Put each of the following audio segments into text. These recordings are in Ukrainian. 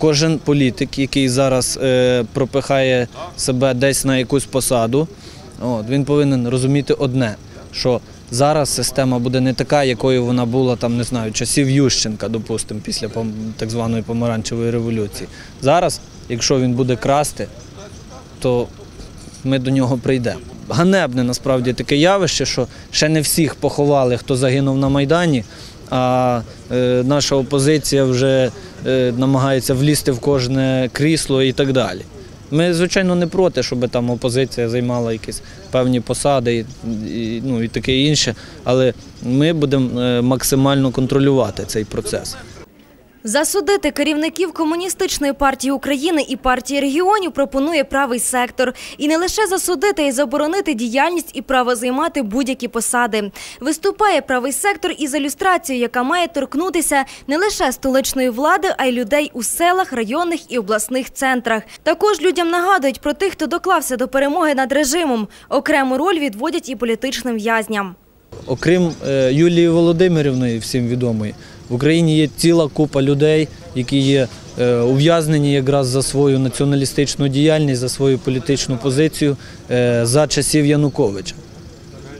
Кожен політик, який зараз е, пропихає себе десь на якусь посаду, от, він повинен розуміти одне, що зараз система буде не така, якою вона була там, не знаю, часів Ющенка, допустимо, після так званої помаранчевої революції. Зараз, якщо він буде красти, то ми до нього прийдемо. Ганебне насправді таке явище, що ще не всіх поховали, хто загинув на Майдані, а е, наша опозиція вже е, намагається влізти в кожне крісло і так далі. Ми, звичайно, не проти, щоб там опозиція займала якісь певні посади і, ну, і таке інше, але ми будемо е, максимально контролювати цей процес. Засудити керівників комуністичної партії України і партії регіонів пропонує правий сектор. І не лише засудити, й заборонити діяльність і право займати будь-які посади. Виступає правий сектор із ілюстрацією, яка має торкнутися не лише столичної влади, а й людей у селах, районних і обласних центрах. Також людям нагадують про тих, хто доклався до перемоги над режимом. Окрему роль відводять і політичним в'язням. Окрім е, Юлії Володимирівної, всім відомої, в Україні є ціла купа людей, які є е, ув'язнені якраз за свою націоналістичну діяльність, за свою політичну позицію е, за часів Януковича.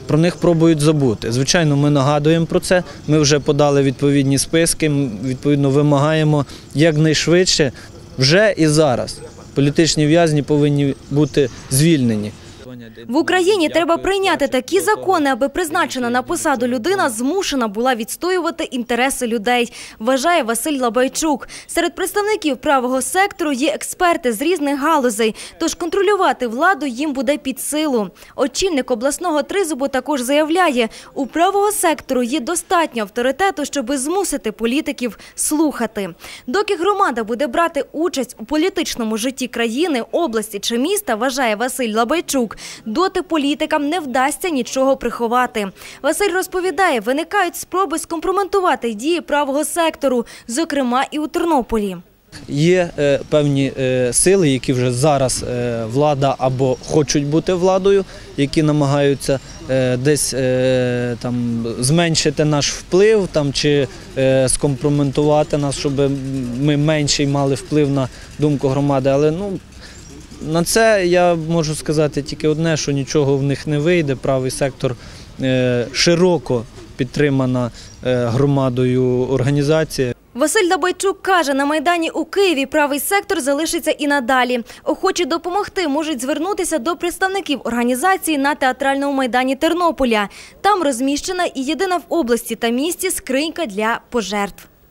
Про них пробують забути. Звичайно, ми нагадуємо про це. Ми вже подали відповідні списки. Відповідно, вимагаємо якнайшвидше вже і зараз. Політичні в'язні повинні бути звільнені. В Україні треба прийняти такі закони, аби призначена на посаду людина змушена була відстоювати інтереси людей, вважає Василь Лабайчук. Серед представників правого сектору є експерти з різних галузей, тож контролювати владу їм буде під силу. Очільник обласного тризубу також заявляє, у правого сектору є достатньо авторитету, щоби змусити політиків слухати. Доки громада буде брати участь у політичному житті країни, області чи міста, вважає Василь Лабайчук, доти політикам не вдасться нічого приховати. Василь розповідає, виникають спроби скомпроментувати дії правого сектору, зокрема і у Тернополі. Є е, певні е, сили, які вже зараз е, влада або хочуть бути владою, які намагаються десь там зменшити наш вплив там чи скомпроментувати нас, щоб ми менший мали вплив на думку громади. Але ну на це я можу сказати тільки одне, що нічого в них не вийде. Правий сектор е, широко підтримана е, громадою організація. Василь Дабайчук каже, на Майдані у Києві правий сектор залишиться і надалі. Охочі допомогти можуть звернутися до представників організації на театральному майдані Тернополя. Там розміщена і єдина в області та місті скринька для пожертв.